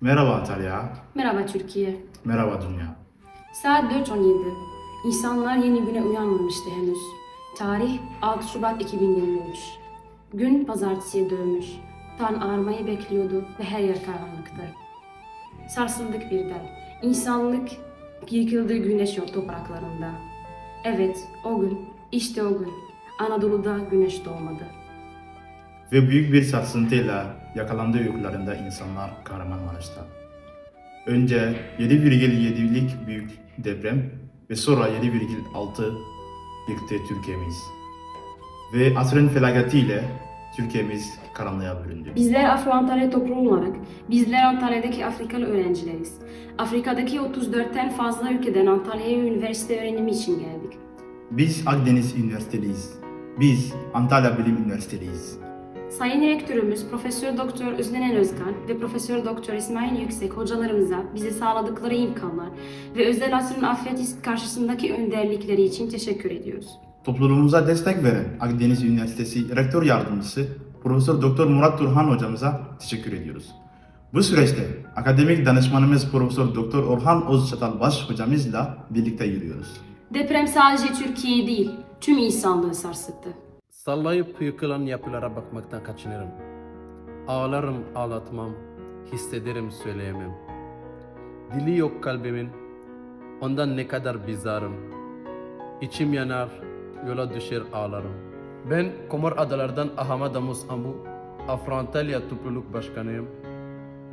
Merhaba Antalya. Merhaba Türkiye. Merhaba dünya. Saat 4.17. İnsanlar yeni güne uyanmamıştı henüz. Tarih 6 Şubat 2023. Gün pazartesiye dönmüş. Tan ağarmayı bekliyordu ve her yer karanlıktı. Sarsıldık birden. İnsanlık yıkıldı güneş yok topraklarında. Evet, o gün, işte o gün. Anadolu'da güneş doğmadı. Ve büyük bir sarsıntıyla yakalandı uykularında insanlar Kahramanmaraş'ta. Önce 7,7'lik büyük deprem ve sonra 7,6 yıktı Türkiye'miz. Ve asrın felaketiyle Türkiye'miz karanlığa büründü. Bizler Afro-Antalya toplumu olarak, bizler Antalya'daki Afrikalı öğrencileriz. Afrika'daki 34'ten fazla ülkeden Antalya'ya üniversite öğrenimi için geldik. Biz Akdeniz Üniversiteliyiz. Biz Antalya Bilim Üniversiteliyiz. Sayın Rektörümüz Profesör Doktor Özlenen Özkan ve Profesör Doktor İsmail Yüksek hocalarımıza bize sağladıkları imkanlar ve özel asrın afet karşısındaki önderlikleri için teşekkür ediyoruz. Topluluğumuza destek veren Akdeniz Üniversitesi Rektör Yardımcısı Profesör Doktor Murat Turhan hocamıza teşekkür ediyoruz. Bu süreçte akademik danışmanımız Profesör Doktor Orhan Özçatalbaş hocamızla birlikte yürüyoruz. Deprem sadece Türkiye'yi değil, tüm insanlığı sarsıttı. Sallayıp yıkılan yapılara bakmaktan kaçınırım. Ağlarım ağlatmam, hissederim söyleyemem. Dili yok kalbimin, ondan ne kadar bizarım. İçim yanar, yola düşer ağlarım. Ben Komor Adalardan Ahama Damus Ambu, Afro-Antalya Topluluk Başkanıyım.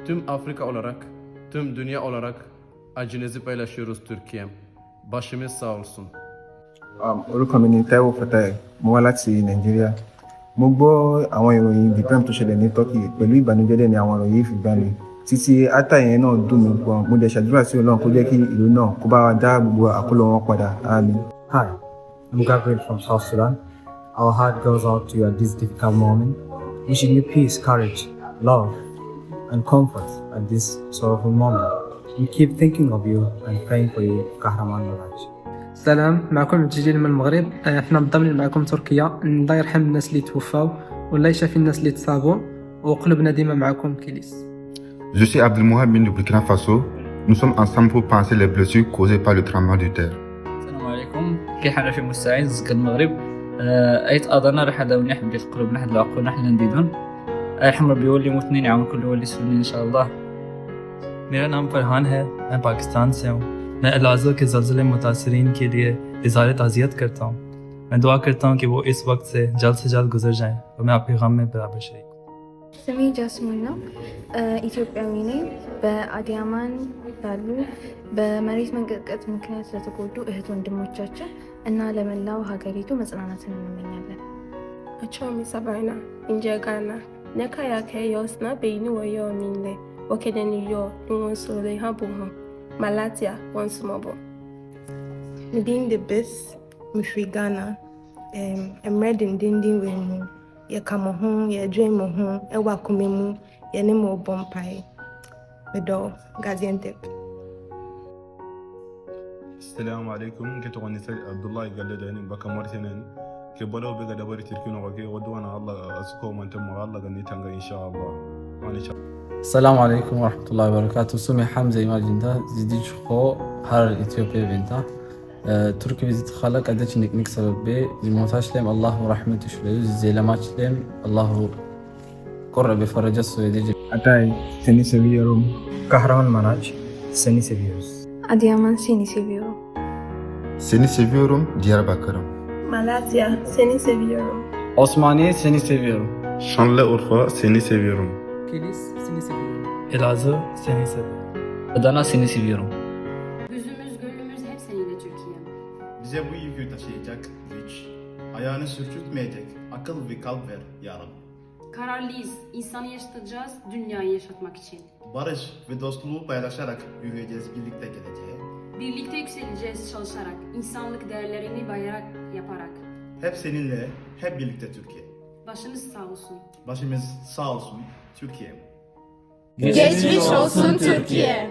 Tüm Afrika olarak, tüm dünya olarak acınızı paylaşıyoruz Türkiye'm. Başımız sağ olsun. Um, orúkọ mi ni Taiwo Fatai mo wá láti nàìjíríà mo gbọ́ àwọn ìròyìn deprem tó ṣẹlẹ̀ ní turkey pẹ̀lú ìbànújẹ́ dẹ̀ ni àwọn ìròyìn yìí fi gbá mi títí ata yẹn náà dùn mí gan mo ṣàdúrà sí ọlọ́run kó jẹ́ kí ìlú náà kó bá dá gbogbo àkólọ wọn padà. Hi, I'm Gabriel from South Sudan. Our heart goes out to you at this difficult moment, wishing you peace, courage, love, and comfort at this sorrowful moment. We keep thinking of you and praying for you, Kahraman. سلام معكم تسجيل من المغرب آه، احنا متضامنين معكم تركيا الله يرحم الناس اللي توفاو والله يشافي الناس اللي تصابوا وقلوبنا ديما معكم كيليس Je suis Abdelmohamed du Burkina Faso. Nous sommes ensemble pour penser les blessures causées par le tremblement de terre. السلام عليكم كي حال في مستعين زك المغرب آه، ايت اضنا راح هذا ونحن بديت قلوب نحن العقول نحن نديدون آه، الحمد ربي يولي متنين يعاون كل يولي سنين ان شاء الله मेरा नाम फरहान है मैं पाकिस्तान से हूँ मैं अलाजा के जल्जले मुतासरीन के लिए इजहार ताज़ियत करता हूँ मैं दुआ करता हूँ कि वो इस वक्त से जल्द से जल्द गुजर जाएं और मैं आपके गम में बराबर शरीक हूँ ስሜ ጃስሚን ነው። ኢትዮጵያዊ ነኝ። በአዲያማን ላሉ በመሬት መንቀጥቀጥ ምክንያት ለተጎዱ እህት ወንድሞቻችን እና ለመላው ሀገሪቱ መጽናናትን እንመኛለን። Achomi Sabana, Injagana, Neka yake yosna beini wayo minle, wakedeni yo, nuwon sole habuho, Malatia, once mobo. Medin de bes, mihwi Ghana, mmerɛ dendenden wɔ mu, yɛka mo ho, yɛdwen mo ho, ɛwɔ akoma mu, yɛne mo bɔ mpae. Medɔ Gaziantep. السلام عليكم كي تغني عبد الله قال لي بكا مرتين كي بلو بقى دبري تركينو وكي ودوانا الله اسكو من تم الله غني تنغا ان شاء الله وانا شاء السلام عليكم ورحمة الله وبركاته سمي حمزة إماجندا زيديش خو هر إثيوبيا بنتا أه، تركي بيزيت خالق أدتش نك نك سبب بي جموتاش لهم الله ورحمة شلو زيلماتش لهم الله قرب بفرج السويدي Atay, seni seviyorum. Kahraman Maraj, seni seviyoruz. Adıyaman seni seviyorum. Seni seviyorum Diyarbakır'ım. Malatia, seni seviyorum. Osmaniye seni seviyorum Şanlıurfa seni seviyorum. Keriz, seni seviyorum. Elazığ, seni seviyorum. Adana, seni seviyorum. Yüzümüz, gönlümüz hep seninle Türkiye. Bize bu yükü taşıyacak güç, ayağını sürçütmeyecek akıl ve kalp ver yarım. Kararlıyız, insanı yaşatacağız dünyayı yaşatmak için. Barış ve dostluğu paylaşarak yürüyeceğiz birlikte geleceğe. Birlikte yükseleceğiz çalışarak, insanlık değerlerini bayarak yaparak. Hep seninle, hep birlikte Türkiye. Başınız sağ olsun. Başımız sağ olsun Türkiye. Geçmiş olsun Türkiye.